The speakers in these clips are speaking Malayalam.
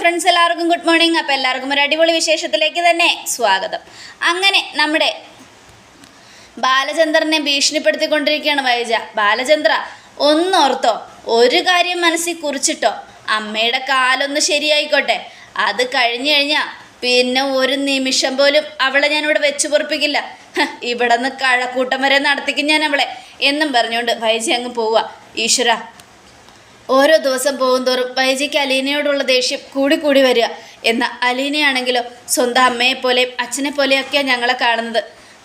ഫ്രണ്ട്സ് എല്ലാവർക്കും ഗുഡ് മോർണിംഗ് അപ്പോൾ എല്ലാവർക്കും ഒരു അടിപൊളി വിശേഷത്തിലേക്ക് തന്നെ സ്വാഗതം. അങ്ങനെ നമ്മുടെ ബാലചന്ദ്രനെ ഭീഷണിപ്പെടുത്തിക്കൊണ്ടിരിക്കുകയാണ് വൈജ. ബാലചന്ദ്ര ഒന്നോർത്തോ? ഒരു കാര്യം മനസ്സിൽ കുറിച്ചിട്ടോ? അമ്മയുടെ കാലൊന്ന് ശരിയായിക്കോട്ടെ. അത് കഴിഞ്ഞു കഴിഞ്ഞാൽ പിന്നെ ഒരു നിമിഷം പോലും അവളെ ഞാനിവിടെ വെച്ച് പൊറപ്പിക്കില്ല. ഇവിടെ നിന്ന് കഴക്കൂട്ടം വരെ നടത്തിക്കും ഞാൻ അവളെ എന്നും പറഞ്ഞുകൊണ്ട് വൈജ അങ്ങ് പോവുക ഈശ്വര ഓരോ ദിവസം പോകുന്തോറും വൈജിക്ക് അലീനയോടുള്ള ദേഷ്യം കൂടി കൂടി വരിക. എന്നാൽ അലീനയാണെങ്കിലോ സ്വന്തം അമ്മയെ പോലെയും അച്ഛനെ പോലെയൊക്കെയാണ് ഞങ്ങളെ കാണുന്നത്.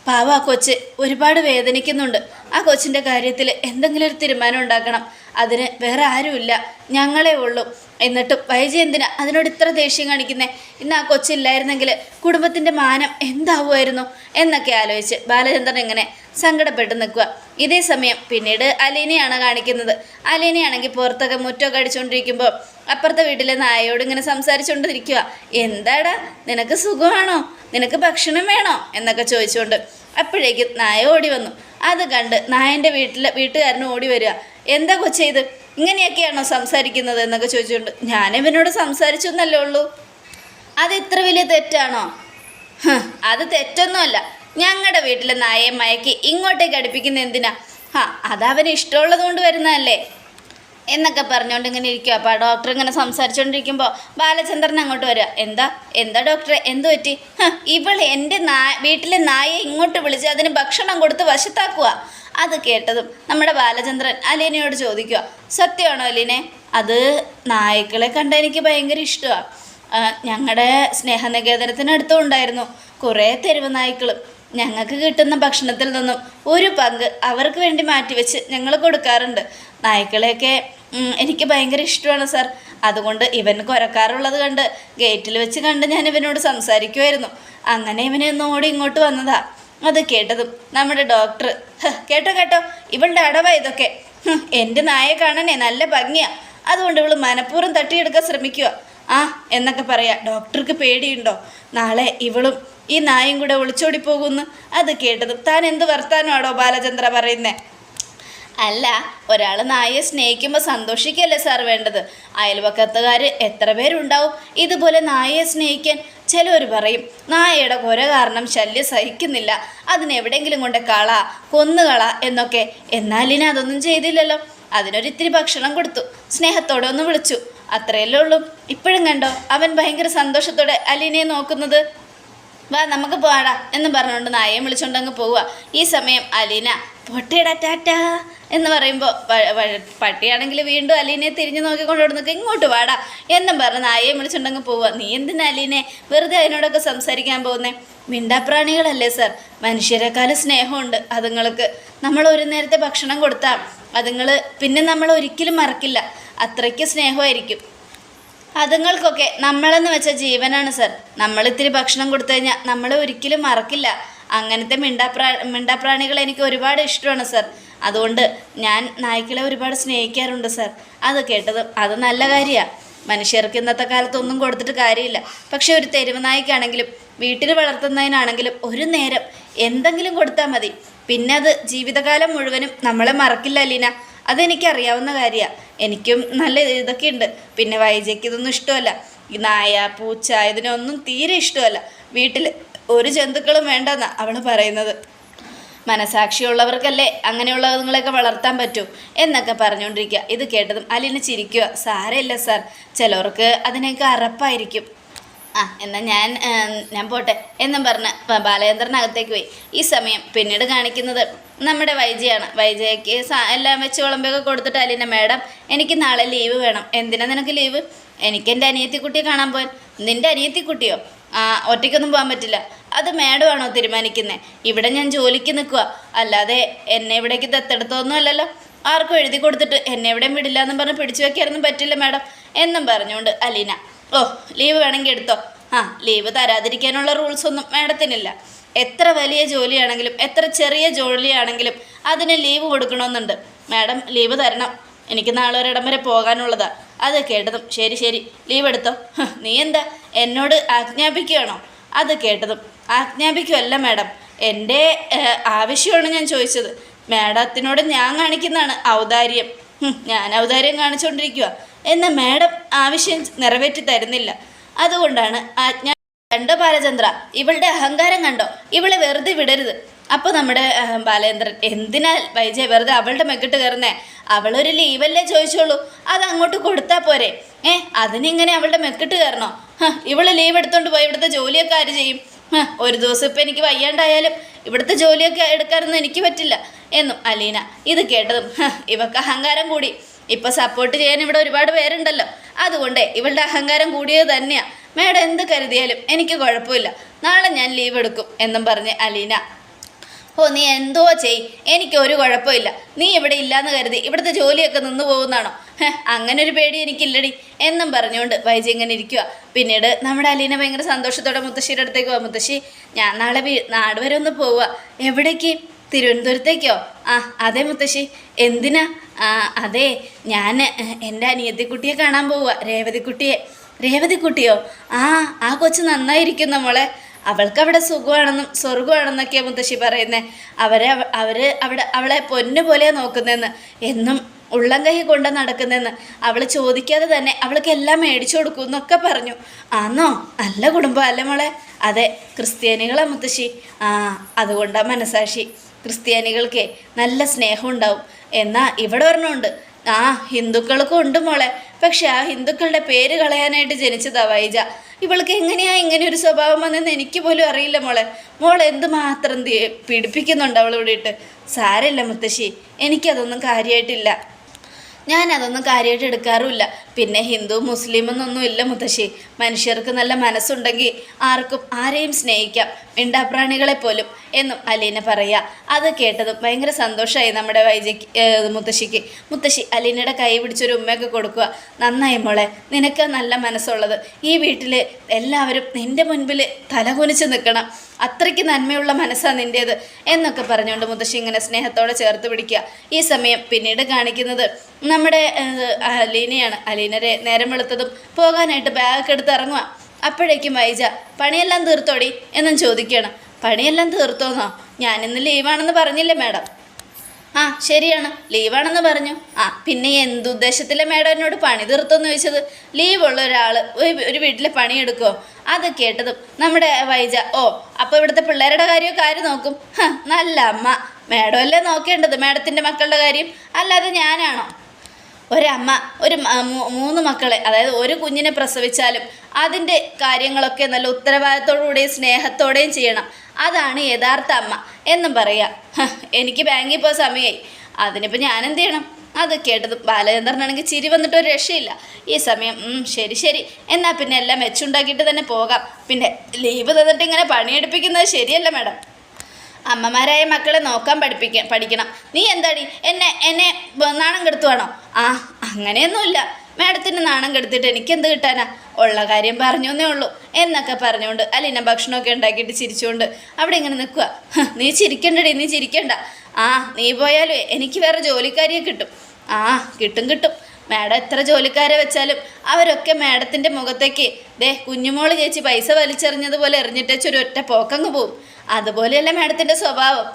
പാവ ആ കൊച്ച് ഒരുപാട് വേദനിക്കുന്നുണ്ട്. ആ കൊച്ചിന്റെ കാര്യത്തിൽ എന്തെങ്കിലും ഒരു തീരുമാനം ഉണ്ടാക്കണം. അതിന് വേറെ ആരുമില്ല. ഞങ്ങളേ ഉള്ളൂ. എന്നിട്ടും വൈജി എന്തിനാ അതിനോട് ഇത്ര ദേഷ്യം കാണിക്കുന്നേ? ഇന്ന് ആ കൊച്ചില്ലായിരുന്നെങ്കിൽ കുടുംബത്തിന്റെ മാനം എന്താവുമായിരുന്നു? എന്നൊക്കെ ആലോചിച്ച് ബാലചന്ദ്രൻ ഇങ്ങനെ സങ്കടപ്പെട്ട് നിൽക്കുക. ഇതേ സമയം പിന്നീട് അലീനയാണ് കാണിക്കുന്നത്. അലീനയാണെങ്കിൽ പുറത്തൊക്കെ മുറ്റമൊക്കെ അടിച്ചുകൊണ്ടിരിക്കുമ്പോൾ അപ്പുറത്തെ വീട്ടിലെ നായയോട് ഇങ്ങനെ സംസാരിച്ചുകൊണ്ടിരിക്കുക എന്താടാ നിനക്ക് സുഖമാണോ? നിനക്ക് ഭക്ഷണം വേണോ? എന്നൊക്കെ ചോദിച്ചുകൊണ്ട് അപ്പോഴേക്കും നായ ഓടി വന്നു. അത് കണ്ട് നായന്റെ വീട്ടിലെ വീട്ടുകാരനും ഓടി വരിക. എന്താ കൊച്ചേ ഇത്? ഇങ്ങനെയൊക്കെയാണോ സംസാരിക്കുന്നത് എന്നൊക്കെ ചോദിച്ചുകൊണ്ട് ഞാനിവനോട് സംസാരിച്ചു എന്നല്ലേ ഉള്ളൂ. അത് ഇത്ര വലിയ തെറ്റാണോ? അത് തെറ്റൊന്നുമല്ല. ഞങ്ങളുടെ വീട്ടിലെ നായയെ മയക്കി ഇങ്ങോട്ടേക്ക് അടുപ്പിക്കുന്ന എന്തിനാ? ഹാ അതവന് ഇഷ്ടമുള്ളത് കൊണ്ട് വരുന്നതല്ലേ. എന്നൊക്കെ പറഞ്ഞുകൊണ്ട് ഇങ്ങനെ ഇരിക്കുക അപ്പോൾ ആ ഡോക്ടർ ഇങ്ങനെ സംസാരിച്ചുകൊണ്ടിരിക്കുമ്പോൾ ബാലചന്ദ്രൻ അങ്ങോട്ട് വരിക എന്താ? എന്താ ഡോക്ടറെ എന്തു പറ്റി? ഇവൾ എന്റെ നായ വീട്ടിലെ നായയെ ഇങ്ങോട്ട് വിളിച്ച് അതിന് ഭക്ഷണം കൊടുത്ത് വശത്താക്കുക അത് കേട്ടതും നമ്മുടെ ബാലചന്ദ്രൻ അലീനയോട് ചോദിക്കുക സത്യമാണോ അലീനെ? അത് നായ്ക്കളെ കണ്ട എനിക്ക് ഭയങ്കര ഇഷ്ടമാണ് ഞങ്ങളുടെ സ്നേഹനികേതനത്തിനടുത്തും ഉണ്ടായിരുന്നു. കുറേ തെരുവ് നായ്ക്കളും. ഞങ്ങൾക്ക് കിട്ടുന്ന ഭക്ഷണത്തിൽ നിന്നും ഒരു പങ്ക് അവർക്ക് വേണ്ടി മാറ്റിവെച്ച് ഞങ്ങൾ കൊടുക്കാറുണ്ട്. നായ്ക്കളെയൊക്കെ എനിക്ക് ഭയങ്കര ഇഷ്ടമാണ് സാർ. അതുകൊണ്ട് ഇവൻ കുരക്കാറുള്ളത് കണ്ട് ഗേറ്റിൽ വെച്ച് കണ്ട് ഞാൻ ഇവനോട് സംസാരിക്കുമായിരുന്നു അങ്ങനെ ഇവനെ ഒന്നോടി ഇങ്ങോട്ട് വന്നതാ. അത് കേട്ടതും നമ്മുടെ ഡോക്ടർ "ഹ്, കേട്ടോ കേട്ടോ ഇവളുടെ അടവ ഇതൊക്കെ. എന്റെ നായെ കാണാനേ നല്ല ഭംഗിയാ. അതുകൊണ്ട് ഇവൾ മനഃപൂർവം തട്ടിയെടുക്കാൻ ശ്രമിക്കുക ആ എന്നൊക്കെ പറയാ. ഡോക്ടർക്ക് പേടിയുണ്ടോ? നാളെ ഇവളും ഈ നായും കൂടെ ഒളിച്ചോടി പോകുന്നു. അത് കേട്ടതും താൻ എന്ത് വർത്താനമാണോ ബാലചന്ദ്ര പറയുന്നേ? അല്ല ഒരാൾ നായയെ സ്നേഹിക്കുമ്പോൾ സന്തോഷിക്കല്ലേ സാർ വേണ്ടത്? അയൽവക്കത്തുകാർ എത്ര പേരുണ്ടാവും? ഇതുപോലെ നായയെ സ്നേഹിക്കാൻ ചിലർ പറയും നായയുടെ കുര കാരണം ശല്യം സഹിക്കുന്നില്ല. അതിനെവിടെയെങ്കിലും കൊണ്ട് കള കൊന്നുകള എന്നൊക്കെ. എന്നാലിനെ അതൊന്നും ചെയ്തില്ലല്ലോ. അതിനൊരിത്തിരി ഭക്ഷണം കൊടുത്തു സ്നേഹത്തോടെ ഒന്ന് വിളിച്ചു. അത്രയല്ലേ ഉള്ളൂ. ഇപ്പോഴും കണ്ടോ അവൻ ഭയങ്കര സന്തോഷത്തോടെ അലീനയെ നോക്കുന്നത്? വാ നമുക്ക് പോടാ എന്ന് പറഞ്ഞുകൊണ്ട് നായയെ വിളിച്ചുകൊണ്ട് അങ്ങ് പോവുക. ഈ സമയം അലീന പൊട്ടിയടാ ടാറ്റാ എന്ന് പറയുമ്പോൾ പട്ടിയാണെങ്കിൽ വീണ്ടും അലീനയെ തിരിഞ്ഞു നോക്കിക്കൊണ്ട് നിൽക്കുക ഇങ്ങോട്ട് വാടാ എന്നും പറഞ്ഞ് നായയെ വിളിച്ചുകൊണ്ട് അങ്ങ് പോവുക. നീ എന്തിനാ അലീനെ വെറുതെ അതിനോടൊക്കെ സംസാരിക്കാൻ പോകുന്നേ? മിണ്ടാപ്രാണികളല്ലേ സർ. മനുഷ്യരെക്കാൾ സ്നേഹമുണ്ട് അതുങ്ങൾക്ക്. നമ്മൾ ഒരു നേരത്തെ ഭക്ഷണം കൊടുത്താൽ അതുങ്ങൾ പിന്നെ നമ്മൾ ഒരിക്കലും മറക്കില്ല. അത്രയ്ക്ക് സ്നേഹമായിരിക്കും. അതുങ്ങൾക്കൊക്കെ നമ്മളെന്ന് വെച്ച ജീവനാണ് സർ. നമ്മൾ ഇത്തിരി ഭക്ഷണം കൊടുത്തു കഴിഞ്ഞാൽ നമ്മളെ ഒരിക്കലും മറക്കില്ല. അങ്ങനത്തെ മിണ്ടാപ്രാ മിണ്ടാപ്രാണികൾ എനിക്ക് ഒരുപാട് ഇഷ്ടമാണ് സർ. അതുകൊണ്ട് ഞാൻ നായ്ക്കളെ ഒരുപാട് സ്നേഹിക്കാറുണ്ട് സർ. അത് കേട്ടത് അത് നല്ല കാര്യമാണ് മനുഷ്യർക്ക് ഇന്നത്തെ കാലത്ത് ഒന്നും കൊടുത്തിട്ട് കാര്യമില്ല. പക്ഷെ ഒരു തെരുവ് നായ്ക്കാണെങ്കിലും വീട്ടിൽ വളർത്തുന്നതിനാണെങ്കിലും ഒരു നേരം എന്തെങ്കിലും കൊടുത്താൽ മതി. പിന്നെ അത് ജീവിതകാലം മുഴുവനും നമ്മളെ മറക്കില്ല അലീന അതെനിക്കറിയാവുന്ന കാര്യമാണ് എനിക്കും നല്ല ഇതൊക്കെ ഉണ്ട് പിന്നെ വൈജയ്ക്ക് ഇതൊന്നും ഇഷ്ടമല്ല. നായ പൂച്ച ഇതിനൊന്നും തീരെ ഇഷ്ടമല്ല. വീട്ടിൽ ഒരു ജന്തുക്കളും വേണ്ടെന്നാണ് അവൾ പറയുന്നത്. മനസാക്ഷിയുള്ളവർക്കല്ലേ അങ്ങനെയുള്ള നിങ്ങളെയൊക്കെ വളർത്താൻ പറ്റൂ എന്നൊക്കെ പറഞ്ഞുകൊണ്ടിരിക്കുക. ഇത് കേട്ടതും അലിന് ചിരിക്കുക. സാരമില്ല സാർ. ചിലവർക്ക് അതിനൊക്കെ അറപ്പായിരിക്കും. ആ എന്നാൽ ഞാൻ ഞാൻ പോട്ടെ. എന്നും പറഞ്ഞ് ബാലചന്ദ്രനകത്തേക്ക് പോയി. ഈ സമയം പിന്നീട് കാണിക്കുന്നത് നമ്മുടെ വൈജയാണ്. വൈജയ്ക്ക് എല്ലാം വെച്ച് വിളമ്പൊക്കെ കൊടുത്തിട്ട് അലീന മാഡം എനിക്ക് നാളെ ലീവ് വേണം. എന്തിനാ നിനക്ക് ലീവ്? എനിക്ക് എന്റെ അനിയത്തിക്കുട്ടിയെ കാണാൻ പോയാൽ നിന്റെ അനിയത്തിക്കുട്ടിയോ? ആ ഒറ്റയ്ക്കൊന്നും പോകാൻ പറ്റില്ല. അത് മാഡമാണോ തീരുമാനിക്കുന്നത് ഇവിടെ ഞാൻ ജോലിക്ക് നിൽക്കുക അല്ലാതെ എന്നെ ഇവിടേക്ക് ദത്തെടുത്തൊന്നും അല്ലല്ലോ. ആർക്കും എഴുതി കൊടുത്തിട്ട് എന്നെ എവിടെയും വിടില്ല എന്നും പറഞ്ഞ് പിടിച്ചു വെക്കാനൊന്നും പറ്റില്ല മാഡം എന്നും പറഞ്ഞുകൊണ്ട് അലീന ഓ ലീവ് വേണമെങ്കിൽ എടുത്തോ. ആ ലീവ് തരാതിരിക്കാനുള്ള റൂൾസ് ഒന്നും മാഡത്തിനില്ല. എത്ര വലിയ ജോലിയാണെങ്കിലും എത്ര ചെറിയ ജോലിയാണെങ്കിലും അതിന് ലീവ് കൊടുക്കണമെന്നുണ്ട്. മാഡം ലീവ് തരണം. എനിക്ക് നാളെ ഒരിടം വരെ പോകാനുള്ളതാ. അത് കേട്ടതും ശരി ശരി. ലീവ് എടുത്തോ? നീ എന്താ എന്നോട് ആജ്ഞാപിക്കുകയാണോ? അത് കേട്ടതും ആജ്ഞാപിക്കുമല്ല മാഡം. എന്റെ ആവശ്യമാണ് ഞാൻ ചോദിച്ചത്. മാഡത്തിനോട് ഞാൻ കാണിക്കുന്നതാണ് ഔദാര്യം. ഞാൻ ഔദാര്യം കാണിച്ചുകൊണ്ടിരിക്കുക എന്നാൽ മാഡം ആവശ്യം നിറവേറ്റി തരുന്നില്ല. അതുകൊണ്ടാണ് ആജ്ഞ കണ്ടോ ബാലചന്ദ്ര? ഇവളുടെ അഹങ്കാരം കണ്ടോ? ഇവളെ വെറുതെ വിടരുത്. അപ്പോൾ നമ്മുടെ ബാലേന്ദ്രൻ എന്തിനാ വൈജയ വെറുതെ അവളുടെ മെക്കിട്ട് കയറുന്നേ? അവളൊരു ലീവല്ലേ ചോദിച്ചോളൂ. അത് അങ്ങോട്ട് കൊടുത്താൽ പോരെ. ഏ അതിനിങ്ങനെ അവളുടെ മെക്കിട്ട് കയറണോ? ഇവൾ ലീവ് എടുത്തോണ്ട് പോയി ഇവിടുത്തെ ജോലിയൊക്കെ ആര് ചെയ്യും? ഒരു ദിവസം ഇപ്പം എനിക്ക് വയ്യാണ്ടായാലും ഇവിടുത്തെ ജോലിയൊക്കെ എടുക്കാനൊന്നും എനിക്ക് പറ്റില്ല. എന്നും അലീന ഇത് കേട്ടതും ഇവക്ക് അഹങ്കാരം കൂടി. ഇപ്പൊ സപ്പോർട്ട് ചെയ്യാൻ ഇവിടെ ഒരുപാട് പേരുണ്ടല്ലോ. അതുകൊണ്ട് ഇവളുടെ അഹങ്കാരം കൂടിയത് തന്നെയാ. മേഡം എന്ത് കരുതിയാലും എനിക്ക് കുഴപ്പമില്ല. നാളെ ഞാൻ ലീവ് എടുക്കും എന്നും പറഞ്ഞ് അലീന. ഓ നീ എന്തോ ചെയ്. എനിക്ക് ഒരു കുഴപ്പമില്ല. നീ ഇവിടെ ഇല്ലാന്ന് കരുതി ഇവിടുത്തെ ജോലിയൊക്കെ നിന്ന് പോകുന്നതാണോ? അങ്ങനെ ഒരു പേടി എനിക്കില്ലടി എന്നും പറഞ്ഞുകൊണ്ട് വൈജി ഇങ്ങനെ ഇരിക്കുക പിന്നീട് നമ്മുടെ അലീന ഭയങ്കര സന്തോഷത്തോടെ മുത്തശ്ശിയുടെ അടുത്തേക്ക് പോവാം മുത്തശ്ശി. ഞാൻ നാളെ നാട് വരെ ഒന്ന് പോവുക എവിടേക്ക്? തിരുവനന്തപുരത്തേക്കോ? ആ അതെ മുത്തശ്ശി. എന്തിനാ? ആ അതെ ഞാൻ എന്റെ അനിയത്തിക്കുട്ടിയെ കാണാൻ പോവുക രേവതിക്കുട്ടിയെ. രേവതിക്കുട്ടിയോ? ആ ആ കൊച്ച് നന്നായിരിക്കും നമ്മളെ. അവൾക്ക് അവിടെ സുഖമാണെന്നും സ്വർഗമാണെന്നൊക്കെയാണ് മുത്തശ്ശി പറയുന്നത് അവരെ അവർ അവിടെ അവളെ പൊന്നു പോലെയാണ് നോക്കുന്നതെന്ന് എന്നും ഉള്ളം കൈ കൊണ്ട് നടക്കുന്നതെന്ന് അവൾ ചോദിക്കാതെ തന്നെ അവൾക്ക് എല്ലാം മേടിച്ചു കൊടുക്കും എന്നൊക്കെ പറഞ്ഞു. ആന്നോ? നല്ല കുടുംബം അല്ല മോളെ? അതെ ക്രിസ്ത്യാനികളാ മുത്തശ്ശി. ആ അതുകൊണ്ടാണ് മനസാക്ഷി. ക്രിസ്ത്യാനികൾക്ക് നല്ല സ്നേഹം ഉണ്ടാവും. എന്നാൽ ഇവിടെ ഒരെണ്ണമുണ്ട്. ആ ഹിന്ദുക്കൾക്കും ഉണ്ട് മോളെ. പക്ഷെ ആ ഹിന്ദുക്കളുടെ പേര് കളയാനായിട്ട് ജനിച്ചതാ വൈജ. ഇവൾക്ക് എങ്ങനെയാ ഇങ്ങനെ ഒരു സ്വഭാവം വന്നെന്ന് എനിക്ക് പോലും അറിയില്ല മോളെ. മോൾ എന്ത് മാത്രം പീഡിപ്പിക്കുന്നുണ്ട് അവളിവിടെ ഇട്ട്. സാരമില്ല മുത്തശ്ശി എനിക്കതൊന്നും കാര്യമായിട്ടില്ല ഞാൻ അതൊന്നും കാര്യമായിട്ട് എടുക്കാറുമില്ല. പിന്നെ ഹിന്ദു മുസ്ലിം എന്നൊന്നും ഇല്ല മുത്തശ്ശി. മനുഷ്യർക്ക് നല്ല മനസ്സുണ്ടെങ്കിൽ ആർക്കും ആരെയും സ്നേഹിക്കാം. മിണ്ടാപ്രാണികളെ പോലും. എന്നും അലീന പറയുക. അത് കേട്ടതും ഭയങ്കര സന്തോഷമായി നമ്മുടെ വൈജയ്ക്ക് മുത്തശ്ശിക്ക്. മുത്തശ്ശി അലീനയുടെ കൈ പിടിച്ചൊരു ഉമ്മയൊക്കെ കൊടുക്കുക. നന്നായി മോളെ നിനക്ക് നല്ല മനസ്സുള്ളത്. ഈ വീട്ടിൽ എല്ലാവരും നിന്റെ മുൻപിൽ തലകുനിച്ച് നിൽക്കണം. അത്രയ്ക്ക് നന്മയുള്ള മനസ്സാണ് നിന്റേത് എന്നൊക്കെ പറഞ്ഞുകൊണ്ട് മുത്തശ്ശി ഇങ്ങനെ സ്നേഹത്തോടെ ചേർത്ത് പിടിക്കുക. ഈ സമയം പിന്നീട് കാണിക്കുന്നത് നമ്മുടെ അലീനയാണ്. അലീനരെ നേരം വെളുത്തതും പോകാനായിട്ട് ബാഗൊക്കെ എടുത്ത് ഇറങ്ങുക അപ്പോഴേക്കും വൈജ പണിയെല്ലാം തീർത്തോടി? എന്നും ചോദിക്കുകയാണ്. പണിയെല്ലാം തീർത്തോന്നോ? ഞാനിന്ന് ലീവാണെന്ന് പറഞ്ഞില്ലേ മാഡം? ആ ശരിയാണ്. ലീവാണെന്ന് പറഞ്ഞു. ആ പിന്നെ എന്തുദ്ദേശത്തിലെ മേഡം എന്നോട് പണി തീർത്തോന്ന് ചോദിച്ചത്? ലീവുള്ള ഒരാൾ ഒരു വീട്ടിലെ പണിയെടുക്കുമോ അത് കേട്ടതും നമ്മുടെ വൈജ ഓ അപ്പോൾ ഇവിടുത്തെ പിള്ളേരുടെ കാര്യമൊക്കെ ആര് നോക്കും? നല്ല അമ്മ. മേഡം അല്ലേ നോക്കേണ്ടത്? മേഡത്തിന്റെ മക്കളുടെ കാര്യം? അല്ലാതെ ഞാനാണോ? ഒരമ്മ ഒരു മൂന്ന് മക്കളെ അതായത് ഒരു കുഞ്ഞിനെ പ്രസവിച്ചാലും അതിന്റെ കാര്യങ്ങളൊക്കെ നല്ല ഉത്തരവാദിത്തോടുകൂടിയും സ്നേഹത്തോടെയും ചെയ്യണം. അതാണ് യഥാർത്ഥ അമ്മ എന്നും പറയാം. എനിക്ക് ബാങ്കിൽ പോയ സമയമായി അതിനിപ്പോൾ ഞാൻ എന്ത് ചെയ്യണം? അത് കേട്ടത് ബാലചന്ദ്രനാണെങ്കിൽ ചിരി വന്നിട്ട് ഒരു രക്ഷയില്ല. ഈ സമയം ശരി ശരി. എന്നാൽ പിന്നെ എല്ലാം മെച്ചുണ്ടാക്കിയിട്ട് തന്നെ പോകാം. പിന്നെ ലീവ് തന്നിട്ട് ഇങ്ങനെ പണിയെടുപ്പിക്കുന്നത് ശരിയല്ല മാഡം. അമ്മമാരായ മക്കളെ നോക്കാൻ പഠിപ്പിക്ക പഠിക്കണം. നീ എന്താടി? എന്നെ എന്നെ നാണം കെടുത്തുവാണോ ആ അങ്ങനെയൊന്നുമില്ല. മാഡത്തിന് നാണം കെടുത്തിട്ട് എനിക്ക് എന്ത് കിട്ടാനാ? ഉള്ള കാര്യം പറഞ്ഞു എന്നേ ഉള്ളൂ. എന്നൊക്കെ പറഞ്ഞുകൊണ്ട് അലീന ഭക്ഷണമൊക്കെ ഉണ്ടാക്കിയിട്ട് ചിരിച്ചുകൊണ്ട് അവിടെ ഇങ്ങനെ നിൽക്കുക. നീ ചിരിക്കണ്ടടി നീ ചിരിക്കണ്ട. ആ നീ പോയാലും എനിക്ക് വേറെ ജോലിക്കാരിയെ കിട്ടും. ആ കിട്ടും കിട്ടും. മാഡം എത്ര ജോലിക്കാരെ വെച്ചാലും അവരൊക്കെ മാഡത്തിന്റെ മുഖത്തേക്ക് ദേ കുഞ്ഞുമോൾ ചേച്ചി പൈസ വലിച്ചെറിഞ്ഞതുപോലെ എറിഞ്ഞിട്ടേച്ചൊരു ഒറ്റ പോക്കങ്ങ് പോവും. അതുപോലെയല്ല മാഡത്തിന്റെ സ്വഭാവം.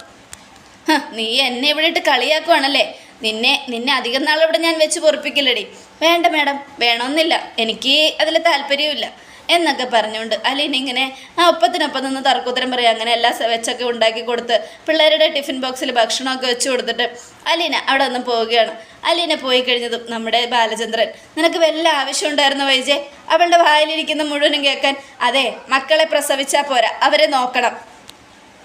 നീ എന്നെ ഇവിടെ ഇട്ട് കളിയാക്കുവാണല്ലേ? നിന്നെ നിന്നെ അധികം നാൾ ഇവിടെ ഞാൻ വെച്ച് പൊറപ്പിക്കില്ലടി. വേണ്ട മാഡം വേണമെന്നില്ല എനിക്ക് അതിൽ താല്പര്യമില്ല എന്നൊക്കെ പറഞ്ഞുകൊണ്ട് അലീൻ ഇങ്ങനെ ആ ഒപ്പത്തിനൊപ്പം നിന്ന് തർക്കുത്തരം പറയാം. അങ്ങനെ എല്ലാ വെച്ചൊക്കെ ഉണ്ടാക്കി കൊടുത്ത് പിള്ളേരുടെ ടിഫിൻ ബോക്സിൽ ഭക്ഷണമൊക്കെ വെച്ച് കൊടുത്തിട്ട് അലീന അവിടെ നിന്ന് പോവുകയാണ്. അലീന പോയി കഴിഞ്ഞതും നമ്മുടെ ബാലചന്ദ്രൻ നിനക്ക് വല്ല ആവശ്യം ഉണ്ടായിരുന്നു വൈജെ? അവളുടെ വായിലിരിക്കുന്ന മുഴുവനും കേൾക്കാൻ. അതെ മക്കളെ പ്രസവിച്ചാൽ പോരാ. അവരെ നോക്കണം.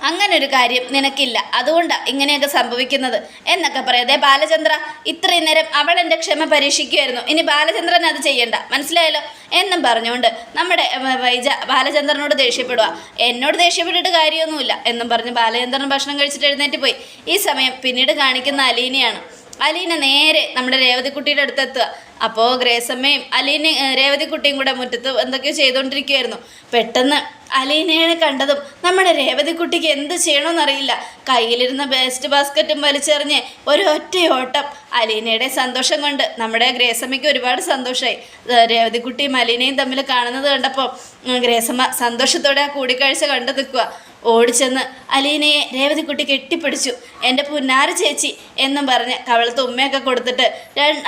അങ്ങനെ ഒരു കാര്യം നിനക്കില്ല. അതുകൊണ്ടാണ് ഇങ്ങനെയൊക്കെ സംഭവിക്കുന്നത്. എന്നൊക്കെ പറയാതെ ബാലചന്ദ്ര ഇത്രയും നേരം അവൾ എന്റെ ക്ഷമ പരീക്ഷിക്കുമായിരുന്നു ഇനി ബാലചന്ദ്രൻ അത് ചെയ്യണ്ട. മനസ്സിലായല്ലോ? എന്നും പറഞ്ഞുകൊണ്ട് നമ്മുടെ വൈജ ബാലചന്ദ്രനോട് ദേഷ്യപ്പെടുക എന്നോട് ദേഷ്യപ്പെട്ടിട്ട് കാര്യമൊന്നുമില്ല എന്നും പറഞ്ഞ് ബാലചന്ദ്രൻ ഭക്ഷണം കഴിച്ചിട്ട് എഴുന്നേറ്റ് പോയി. ഈ സമയം പിന്നീട് കാണിക്കുന്ന അലീനയാണ്. അലീന നേരെ നമ്മുടെ രേവതിക്കുട്ടിയുടെ അടുത്തെത്തുക. അപ്പോൾ ഗ്രേസമ്മയും അലീന രേവതിക്കുട്ടിയും കൂടെ മുറ്റത്ത് എന്തൊക്കെയോ ചെയ്തുകൊണ്ടിരിക്കുമായിരുന്നു പെട്ടെന്ന് അലീനയെ കണ്ടതും നമ്മുടെ രേവതിക്കുട്ടിക്ക് എന്ത് ചെയ്യണമെന്നറിയില്ല കയ്യിലിരുന്ന വേസ്റ്റ് ബാസ്ക്കറ്റും വലിച്ചെറിഞ്ഞ് ഒരു ഒറ്റ ഓട്ടം. അലീനയുടെ സന്തോഷം കൊണ്ട് നമ്മുടെ ഗ്രേസമ്മയ്ക്ക് ഒരുപാട് സന്തോഷമായി രേവതിക്കുട്ടിയും അലീനയും തമ്മിൽ കാണുന്നത് കണ്ടപ്പോൾ ഗ്രേസമ്മ സന്തോഷത്തോടെ ആ കൂടിക്കാഴ്ച കണ്ടു നിൽക്കുക. ഓടിച്ചെന്ന് അലീനയെ രേവതിക്കുട്ടി കെട്ടിപ്പിടിച്ചു. എന്റെ പുന്നാര ചേച്ചി എന്നും പറഞ്ഞ് കവളത്ത് ഉമ്മയൊക്കെ കൊടുത്തിട്ട്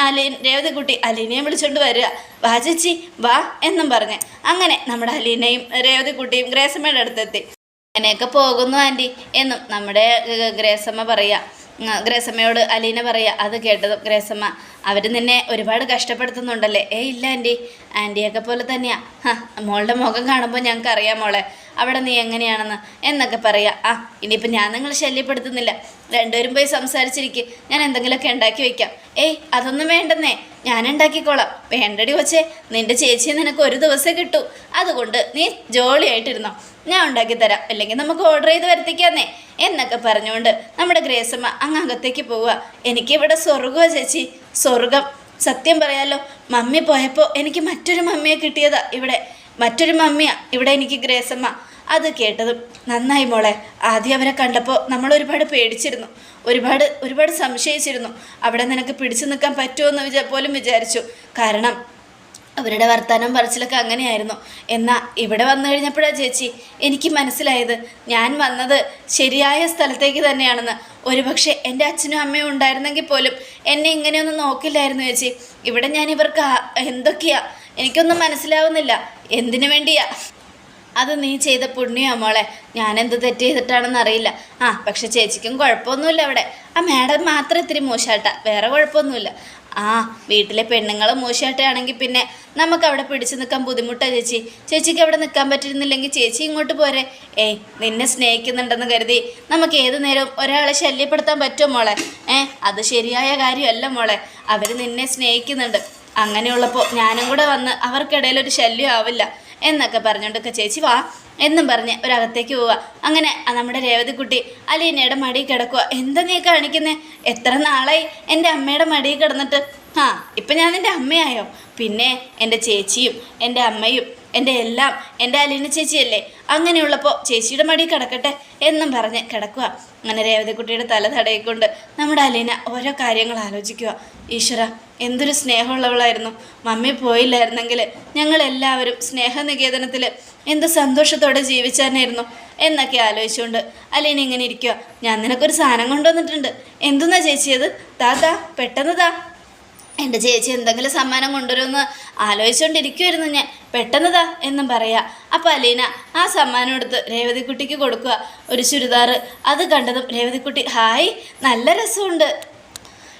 അലീൻ രേവതിക്കുട്ടി അലീനയെ വിളിച്ചുകൊണ്ട് വരിക. വാ ചേച്ചി വാ എന്നും പറഞ്ഞ് അങ്ങനെ നമ്മുടെ അലീനയും രേവതിക്കുട്ടിയും ഗ്രേസമ്മയുടെ അടുത്തെത്തി. അങ്ങനെയൊക്കെ പോകുന്നു ആന്റി എന്നും നമ്മുടെ ഗ്രേസമ്മ പറയുക ഗ്രേസമ്മയോട് അലീന പറയുക അത് കേട്ടതും ഗ്രേസമ്മ അവർ നിന്നെ ഒരുപാട് കഷ്ടപ്പെടുത്തുന്നുണ്ടല്ലേ? ഏ ഇല്ല ആന്റി ആന്റിയൊക്കെ പോലെ തന്നെയാ. ഹ, മോളുടെ മുഖം കാണുമ്പോൾ ഞങ്ങൾക്ക് അറിയാം മോളെ അവിടെ നീ എങ്ങനെയാണെന്ന് എന്നൊക്കെ പറയുക ആ ഇനിയിപ്പോൾ ഞാൻ നിങ്ങൾ ശല്യപ്പെടുത്തുന്നില്ല. രണ്ടുപേരും പോയി സംസാരിച്ചിരിക്കും. ഞാൻ എന്തെങ്കിലുമൊക്കെ ഉണ്ടാക്കി വെക്കാം. ഏയ് അതൊന്നും വേണ്ടെന്നേ. ഞാൻ ഉണ്ടാക്കിക്കോളാം വേണ്ടടി കൊച്ചേ നിന്റെ ചേച്ചിയെ നിനക്ക് ഒരു ദിവസം കിട്ടു. അതുകൊണ്ട് നീ ജോളിയായിട്ടിരുന്നോ. ഞാൻ ഉണ്ടാക്കി തരാം അല്ലെങ്കിൽ നമുക്ക് ഓർഡർ ചെയ്ത് വരുത്തിക്കാന്നേ. എന്നൊക്കെ പറഞ്ഞുകൊണ്ട് നമ്മുടെ ഗ്രേസമ്മ അങ്ങ് അകത്തേക്ക് പോവുക. എനിക്കിവിടെ സ്വർഗമാണ് ചേച്ചി. സ്വർഗം സത്യം പറയാലോ മമ്മി പോയപ്പോൾ എനിക്ക് മറ്റൊരു മമ്മിയെ കിട്ടിയതാ ഇവിടെ. മറ്റൊരു മമ്മിയാ ഇവിടെ എനിക്ക് ഗ്രേസമ്മ. അത് കേട്ടതും. നന്നായി മോളെ. ആദ്യം അവരെ കണ്ടപ്പോൾ നമ്മൾ ഒരുപാട് പേടിച്ചിരുന്നു. ഒരുപാട് ഒരുപാട് സംശയിച്ചിരുന്നു. അവിടെ നിനക്ക് പിടിച്ചു നിൽക്കാൻ പറ്റുമോ എന്ന് വിചാ പോലും വിചാരിച്ചു. കാരണം അവരുടെ വർത്തമാനം പറച്ചിലൊക്കെ അങ്ങനെയായിരുന്നു. എന്നാൽ ഇവിടെ വന്നു കഴിഞ്ഞപ്പോഴാണ് ചേച്ചി എനിക്ക് മനസ്സിലായത് ഞാൻ വന്നത് ശരിയായ സ്ഥലത്തേക്ക് തന്നെയാണെന്ന്. ഒരുപക്ഷെ എന്റെ അച്ഛനും അമ്മയും ഉണ്ടായിരുന്നെങ്കിൽ പോലും എന്നെ ഇങ്ങനെയൊന്നും നോക്കില്ലായിരുന്നു ചേച്ചി. ഇവിടെ ഞാൻ ഇവർക്ക് എന്തൊക്കെയാ? എനിക്കൊന്നും മനസ്സിലാവുന്നില്ല. എന്തിനു വേണ്ടിയാ? അത് നീ ചെയ്ത പുണ്യമാ മോളെ. ഞാനെന്ത് തെറ്റ് ചെയ്തിട്ടാണെന്ന് അറിയില്ല. ആ പക്ഷെ ചേച്ചിക്കും കുഴപ്പമൊന്നുമില്ല അവിടെ. ആ മാഡം മാത്രം ഇത്തിരി മൂശാട്ട വേറെ കുഴപ്പമൊന്നുമില്ല. ആ വീട്ടിലെ പെണ്ണുങ്ങൾ മൂശാട്ടയാണെങ്കിൽ പിന്നെ നമുക്ക് അവിടെ പിടിച്ചു നിൽക്കാൻ ബുദ്ധിമുട്ടാണ് ചേച്ചി. ചേച്ചിക്ക് അവിടെ നിൽക്കാൻ പറ്റുന്നില്ലെങ്കിൽ ചേച്ചി ഇങ്ങോട്ട് പോരെ. ഏയ് നിന്നെ സ്നേഹിക്കുന്നുണ്ടെന്ന് കരുതി നമുക്ക് ഏത് നേരവും ഒരാളെ ശല്യപ്പെടുത്താൻ പറ്റുമോ മോളെ? ഏ അത് ശരിയായ കാര്യമല്ല മോളെ. അവർ നിന്നെ സ്നേഹിക്കുന്നുണ്ട്. അങ്ങനെയുള്ളപ്പോൾ ഞാനും കൂടെ വന്ന് അവർക്കിടയിൽ ഒരു ശല്യം ആവില്ല. എന്നൊക്കെ പറഞ്ഞുകൊണ്ടൊക്കെ ചേച്ചി വാ. എന്നും പറഞ്ഞ് ഒരകത്തേക്ക് പോവുക അങ്ങനെ നമ്മുടെ രേവതിക്കുട്ടി അലീനയുടെ മടിയിൽ കിടക്കുക എന്താ നീ കാണിക്കുന്നേ? എത്ര നാളായി എന്റെ അമ്മയുടെ മടിയിൽ കിടന്നിട്ട്. ആ ഇപ്പം ഞാൻ എന്റെ അമ്മയായോ? പിന്നെ എന്റെ ചേച്ചിയും എന്റെ അമ്മയും എന്റെ എല്ലാം എന്റെ അലീന ചേച്ചിയല്ലേ? അങ്ങനെയുള്ളപ്പോൾ ചേച്ചിയുടെ മടി കിടക്കട്ടെ എന്നും പറഞ്ഞ് കിടക്കുക. അങ്ങനെ രേവതിക്കുട്ടിയുടെ തല തടയിക്കൊണ്ട് നമ്മുടെ അലീന ഓരോ കാര്യങ്ങൾ ആലോചിക്കുക. ഈശ്വര എന്തൊരു സ്നേഹമുള്ളവളായിരുന്നു. മമ്മി പോയില്ലായിരുന്നെങ്കിൽ ഞങ്ങളെല്ലാവരും സ്നേഹനികേതനത്തിൽ എന്ത് സന്തോഷത്തോടെ ജീവിച്ചാനായിരുന്നു എന്നൊക്കെ ആലോചിച്ചുകൊണ്ട് അലീന ഇങ്ങനെ ഇരിക്കുക. ഞാൻ നിനക്കൊരു സാധനം കൊണ്ടുവന്നിട്ടുണ്ട്. എന്തുന്നാ ചേച്ചിയത് താ താ പെട്ടെന്ന് താ. എന്റെ ചേച്ചി എന്തെങ്കിലും സമ്മാനം കൊണ്ടുവരുമെന്ന് ആലോചിച്ചുകൊണ്ടിരിക്കുമായിരുന്നു ഞാൻ. പെട്ടെന്നതാ എന്നും പറയാ. അപ്പോൾ അലീന ആ സമ്മാനം എടുത്ത് രേവതിക്കുട്ടിക്ക് കൊടുക്കുക. ഒരു ചുരിദാർ അത് കണ്ടതും രേവതിക്കുട്ടി ഹായ് നല്ല രസമുണ്ട്.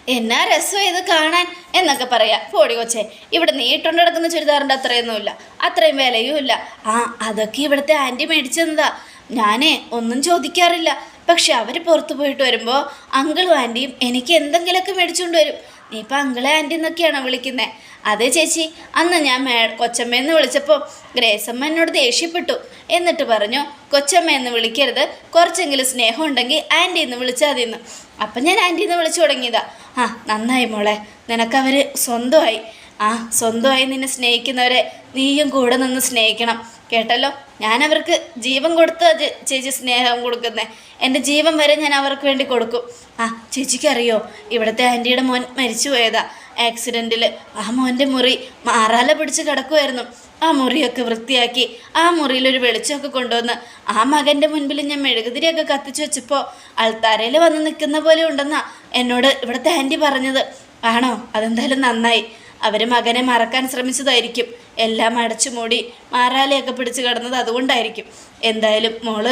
എന്നാ രസം ഇത് കാണാൻ? എന്നൊക്കെ പറയാം. പോടി കൊച്ചേ ഇവിടെ നീട്ടുകൊണ്ട് കിടക്കുന്ന ചുരിദാറിന്റെ അത്രയൊന്നുമില്ല. അത്രയും വിലയും ഇല്ല ആ അതൊക്കെ ഇവിടുത്തെ ആന്റി മേടിച്ചെന്നതാ ഞാനേ ഒന്നും ചോദിക്കാറില്ല. പക്ഷെ അവർ പുറത്തു പോയിട്ട് വരുമ്പോൾ അങ്കിളും ആന്റിയും എനിക്ക് എന്തെങ്കിലുമൊക്കെ മേടിച്ചുകൊണ്ട് വരും. നീ ഇപ്പം അങ്കിളെ ആന്റി എന്നൊക്കെയാണോ വിളിക്കുന്നത് അതെ ചേച്ചി. അന്ന് ഞാൻ മേ കൊച്ചമ്മയെന്ന് വിളിച്ചപ്പോൾ ഗ്രേസമ്മ എന്നോട് ദേഷ്യപ്പെട്ടു. എന്നിട്ട് പറഞ്ഞു കൊച്ചമ്മ എന്ന് വിളിക്കരുത്. കുറച്ചെങ്കിലും സ്നേഹം ഉണ്ടെങ്കിൽ ആന്റി എന്ന് വിളിച്ചാൽ മതി എന്ന് അപ്പം ഞാൻ ആന്റി എന്ന് വിളിച്ചു തുടങ്ങിയതാ. ആ നന്നായി മോളെ. നിനക്കവർ സ്വന്തമായി. ആ സ്വന്തമായി നിന്നെ സ്നേഹിക്കുന്നവരെ നീയും കൂടെ നിന്ന് സ്നേഹിക്കണം. കേട്ടല്ലോ? ഞാൻ അവർക്ക് ജീവൻ കൊടുത്ത ചേച്ചി സ്നേഹം കൊടുക്കുന്നത് എന്റെ ജീവൻ വരെ ഞാൻ അവർക്ക് വേണ്ടി കൊടുക്കും. ആ ചേച്ചിക്ക് അറിയോ ഇവിടുത്തെ ആന്റിയുടെ മോൻ മരിച്ചു പോയതാ. ആക്സിഡന്റിൽ ആ മോന്റെ മുറി മാറാല പിടിച്ച് കിടക്കുമായിരുന്നു ആ മുറിയൊക്കെ വൃത്തിയാക്കി ആ മുറിയിലൊരു വെളിച്ചമൊക്കെ കൊണ്ടുവന്ന് ആ മകന്റെ മുൻപിൽ ഞാൻ മെഴുകുതിരിയൊക്കെ കത്തിച്ചു വെച്ചപ്പോൾ അൾത്താരയിൽ വന്ന് നിൽക്കുന്ന പോലെ ഉണ്ടെന്നാ എന്നോട് ഇവിടുത്തെ ആന്റി പറഞ്ഞത്. ആണോ? അതെന്തായാലും നന്നായി. അവർ മകനെ മറക്കാൻ ശ്രമിച്ചതായിരിക്കും. എല്ലാം അടച്ചു മൂടി മാറാലയൊക്കെ പിടിച്ച് കിടന്നത് അതുകൊണ്ടായിരിക്കും. എന്തായാലും മോൾ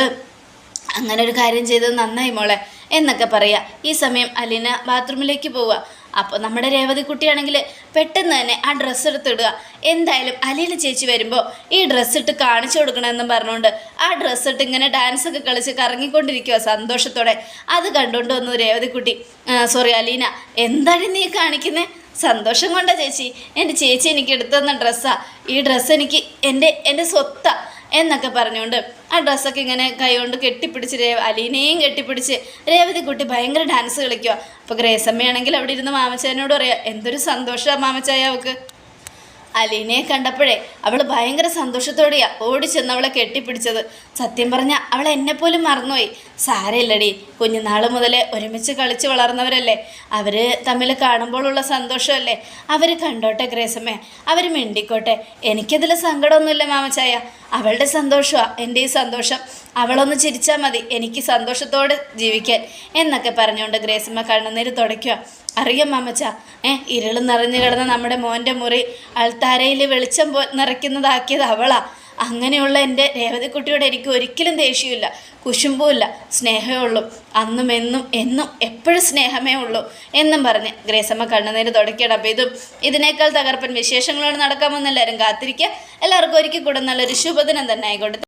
അങ്ങനെ ഒരു കാര്യം ചെയ്തത് നന്നായി മോളെ എന്നൊക്കെ പറയാ. ഈ സമയം അലീന ബാത്റൂമിലേക്ക് പോവുക. അപ്പോൾ നമ്മുടെ രേവതി കുട്ടിയാണെങ്കിൽ പെട്ടെന്ന് തന്നെ ആ ഡ്രസ്സ് എടുത്തിടുക. എന്തായാലും അലീന ചേച്ചി വരുമ്പോൾ ഈ ഡ്രസ്സ് ഇട്ട് കാണിച്ചു കൊടുക്കണമെന്നും പറഞ്ഞുകൊണ്ട് ആ ഡ്രസ്സ് ഇട്ട് ഇങ്ങനെ ഡാൻസ് ഒക്കെ കളിച്ച് കറങ്ങിക്കൊണ്ടിരിക്കുക സന്തോഷത്തോടെ. അത് കണ്ടുകൊണ്ട് വന്നു രേവതി കുട്ടി. സോറി അലീന. എന്താണ് നീ കാണിക്കുന്നത് സന്തോഷം കൊണ്ടാ ചേച്ചി. എന്റെ ചേച്ചി എനിക്ക് എടുത്തുതന്ന ഡ്രസ്സാ. ഈ ഡ്രസ്സ് എനിക്ക് എന്റെ എന്റെ സ്വത്താ എന്നൊക്കെ പറഞ്ഞുകൊണ്ട് ആ ഡ്രസ്സൊക്കെ ഇങ്ങനെ കൈകൊണ്ട് കെട്ടിപ്പിടിച്ച് രേവ അലീനയും കെട്ടിപ്പിടിച്ച് രേവതി കുട്ടി ഭയങ്കര ഡാൻസ് കളിക്കുക അപ്പോൾ ഗ്രേസമ്മയാണെങ്കിൽ അവിടെ ഇരുന്ന് മാമച്ചായനോട് പറയാം എന്തൊരു സന്തോഷമാണ് മാമച്ചായ അവൾക്ക് അലീനയെ കണ്ടപ്പോഴേ അവൾ ഭയങ്കര സന്തോഷത്തോടെയാ ചെന്ന് അവളെ കെട്ടിപ്പിടിച്ചത്. സത്യം പറഞ്ഞാൽ അവൾ എന്നെപ്പോലും മറന്നുപോയി. സാരയില്ലടി കുഞ്ഞുനാൾ മുതലേ ഒരുമിച്ച് കളിച്ച് വളർന്നവരല്ലേ. അവർ തമ്മിൽ കാണുമ്പോഴുള്ള സന്തോഷമല്ലേ. അവർ കണ്ടോട്ടെ ഗ്രേസമ്മേ അവർ മിണ്ടിക്കോട്ടെ. എനിക്കതിൽ സങ്കടമൊന്നുമില്ല മാമച്ചായ. അവളുടെ സന്തോഷമാണ് എന്റെ ഈ സന്തോഷം. അവളൊന്ന് ചിരിച്ചാൽ മതി എനിക്ക് സന്തോഷത്തോടെ ജീവിക്കാൻ എന്നൊക്കെ പറഞ്ഞുകൊണ്ട് ഗ്രേസമ്മ കണ്ണുനീര് തുടയ്ക്കുക അറിയാം മാമച്ച. ഏ ഇരുൾ നിറഞ്ഞു കിടന്ന നമ്മുടെ മോന്റെ മുറി അൾത്താരയിൽ വെളിച്ചം പോ നിറയ്ക്കുന്നതാക്കിയത് അവളാ. അങ്ങനെയുള്ള എന്റെ രേവതിക്കുട്ടിയോട് എനിക്ക് ഒരിക്കലും ദേഷ്യമില്ല കുശുമ്പുമില്ല സ്നേഹമേ ഉള്ളൂ. അന്നും എന്നും എന്നും എപ്പോഴും സ്നേഹമേ ഉള്ളൂ എന്നും പറഞ്ഞ് ഗ്രേസമ്മ കണ്ണുനീര് തുടയ്ക്കണം അപ്പോൾ ഇതും ഇതിനേക്കാൾ തകർപ്പൻ വിശേഷങ്ങളോട് നടക്കാമെന്ന് എല്ലാവരും കാത്തിരിക്കുക. എല്ലാവർക്കും ഒരിക്കൽ കൂടെ നല്ലൊരു ശുഭദിനം തന്നെ ആയിക്കോട്ടെ.